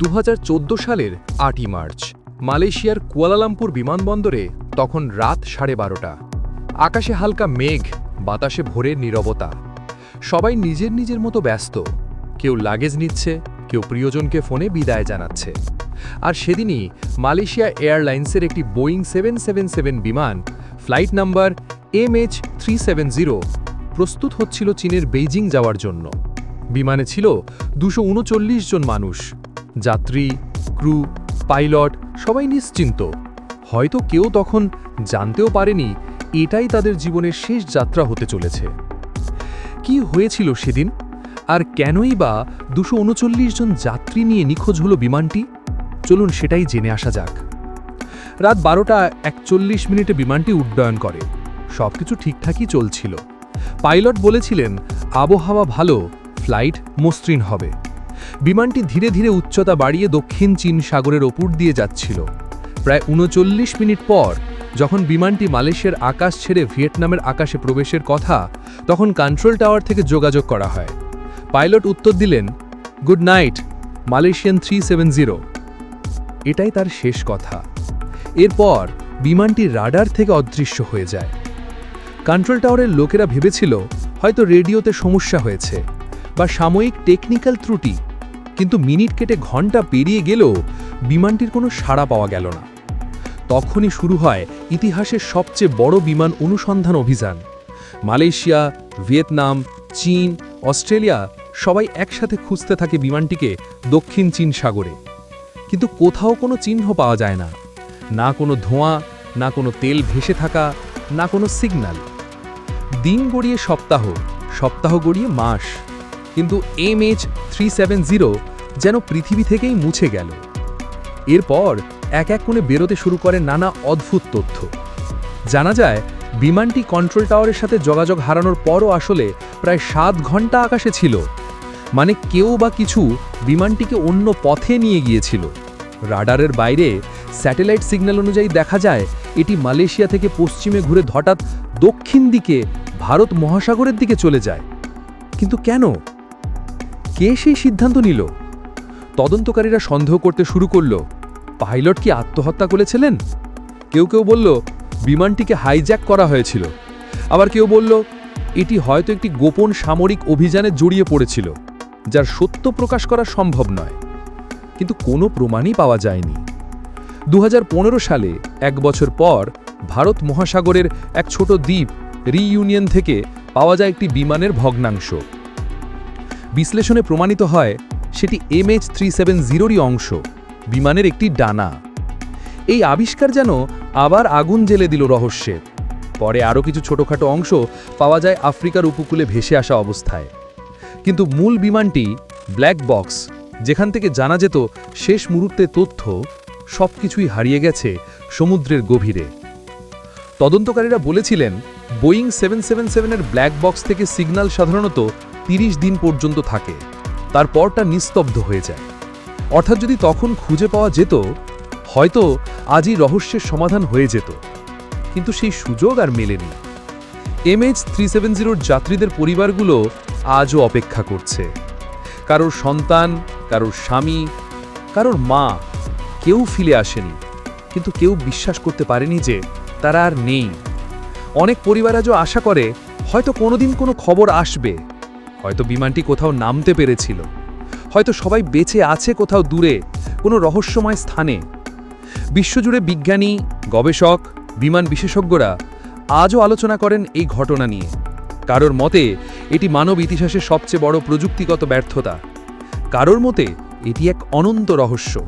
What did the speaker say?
দু হাজার চোদ্দ সালের আটই মার্চ। মালয়েশিয়ার কুয়ালালামপুর বিমানবন্দরে তখন রাত সাড়ে বারোটা। আকাশে হালকা মেঘ, বাতাসে ভোরের নীরবতা। সবাই নিজের নিজের মতো ব্যস্ত। কেউ লাগেজ নিচ্ছে, কেউ প্রিয়জনকে ফোনে বিদায় জানাচ্ছে। আর সেদিনই মালয়েশিয়া এয়ারলাইন্সের একটি বোয়িং সেভেন সেভেন সেভেন বিমান, flight number M H three seven zero, প্রস্তুত হচ্ছিল চীনের বেইজিং যাওয়ার জন্য। বিমানে ছিল দুশো জন মানুষ। যাত্রী, ক্রু, পাইলট সবাই নিশ্চিন্ত। হয়তো কেউ তখন জানতেও পারেনি, এটাই তাদের জীবনের শেষ যাত্রা হতে চলেছে। কি হয়েছিল সেদিন? আর কেনই বা দুশো জন যাত্রী নিয়ে নিখোঁজ হলো বিমানটি? চলুন সেটাই জেনে আসা যাক। রাত বারোটা একচল্লিশ মিনিটে বিমানটি উড্ডয়ন করে। সবকিছু ঠিকঠাকই চলছিল। পাইলট বলেছিলেন, আবহাওয়া ভালো, ফ্লাইট মসৃণ হবে। বিমানটি ধীরে ধীরে উচ্চতা বাড়িয়ে দক্ষিণ চীন সাগরের ওপর দিয়ে যাচ্ছিল। প্রায় উনচল্লিশ মিনিট পর, যখন বিমানটি মালয়েশিয়ার আকাশ ছেড়ে ভিয়েতনামের আকাশে প্রবেশের কথা, তখন কন্ট্রোল টাওয়ার থেকে যোগাযোগ করা হয়। পাইলট উত্তর দিলেন, good night, Malaysian three seven zero. এটাই তার শেষ কথা। এরপর বিমানটি রাডার থেকে অদৃশ্য হয়ে যায়। কন্ট্রোল টাওয়ারের লোকেরা ভেবেছিল, হয়তো রেডিওতে সমস্যা হয়েছে বা সাময়িক টেকনিক্যাল ত্রুটি। কিন্তু মিনিট কেটে ঘণ্টা পেরিয়ে গেলেও বিমানটির কোনো সাড়া পাওয়া গেল না। তখনই শুরু হয় ইতিহাসের সবচেয়ে বড় বিমান অনুসন্ধান অভিযান। মালয়েশিয়া, ভিয়েতনাম, চীন, অস্ট্রেলিয়া সবাই একসাথে খুঁজতে থাকে বিমানটিকে দক্ষিণ চীন সাগরে। কিন্তু কোথাও কোনো চিহ্ন পাওয়া যায় না। না কোনো ধোঁয়া, না কোনো তেল ভেসে থাকা, না কোনো সিগন্যাল। দিন গড়িয়ে সপ্তাহ সপ্তাহ গড়িয়ে মাস। কিন্তু এম এইচ থ্রি যেন পৃথিবী থেকেই মুছে গেল। এরপর এক এক কোণে বেরোতে শুরু করে নানা অদ্ভুত তথ্য। জানা যায়, বিমানটি কন্ট্রোল টাওয়ারের সাথে যোগাযোগ হারানোর পরও আসলে প্রায় সাত ঘণ্টা আকাশে ছিল। মানে কেউ বা কিছু বিমানটিকে অন্য পথে নিয়ে গিয়েছিল। রাডারের বাইরে স্যাটেলাইট সিগন্যাল অনুযায়ী দেখা যায়, এটি মালয়েশিয়া থেকে পশ্চিমে ঘুরে হঠাৎ দক্ষিণ দিকে ভারত মহাসাগরের দিকে চলে যায়। কিন্তু কেন? কে সেই সিদ্ধান্ত নিল? তদন্তকারীরা সন্দেহ করতে শুরু করল, পাইলট কি আত্মহত্যা করেছিলেন? কেউ কেউ বলল, বিমানটিকে হাইজ্যাক করা হয়েছিল। আবার কেউ বলল, এটি হয়তো একটি গোপন সামরিক অভিযানে জড়িয়ে পড়েছিল, যার সত্য প্রকাশ করা সম্ভব নয়। কিন্তু কোনো প্রমাণই পাওয়া যায়নি। দু হাজার পনেরো সালে, এক বছর পর, ভারত মহাসাগরের এক ছোট দ্বীপ, রিইউনিয়ন থেকে পাওয়া যায় একটি বিমানের ভগ্নাংশ। বিশ্লেষণে প্রমাণিত হয়, সেটি এমএইচ থ্রি সেভেন জিরোরই অংশ, বিমানের একটি ডানা। এই আবিষ্কার যেন আবার আগুন জেলে দিল রহস্যে পরে আরও কিছু ছোটখাটো অংশ পাওয়া যায় আফ্রিকার উপকূলে ভেসে আসা অবস্থায়। কিন্তু মূল বিমানটি, ব্ল্যাক বক্স, যেখান থেকে জানা যেত শেষ মুহূর্তে তথ্য সব কিছুই হারিয়ে গেছে সমুদ্রের গভীরে। তদন্তকারীরা বলেছিলেন, বোয়িং সেভেন সেভেন সেভেনের ব্ল্যাক বক্স থেকে সিগন্যাল সাধারণত তিরিশ দিন পর্যন্ত থাকে। তারপরটা নিস্তব্ধ হয়ে যায়। অর্থাৎ যদি তখন খুঁজে পাওয়া যেত, হয়তো আজই রহস্যের সমাধান হয়ে যেত। কিন্তু সেই সুযোগ আর মেলেনি। এমএইচ থ্রি সেভেন জিরোর যাত্রীদের পরিবারগুলো আজও অপেক্ষা করছে। কারোর সন্তান, কারোর স্বামী, কারোর মা, কেউ ফিরে আসেনি। কিন্তু কেউ বিশ্বাস করতে পারেনি যে তারা আর নেই। অনেক পরিবার আজও আশা করে, হয়তো কোনোদিন কোনো খবর আসবে। হয়তো বিমানটি কোথাও নামতে পেরেছিল। হয়তো সবাই বেঁচে আছে কোথাও দূরে, কোনো রহস্যময় স্থানে। বিশ্বজুড়ে বিজ্ঞানী, গবেষক, বিমান বিশেষজ্ঞরা আজও আলোচনা করেন এই ঘটনা নিয়ে। কারোর মতে, এটি মানব ইতিহাসের সবচেয়ে বড় প্রযুক্তিগত ব্যর্থতা। কারোর মতে, এটি এক অনন্ত রহস্য।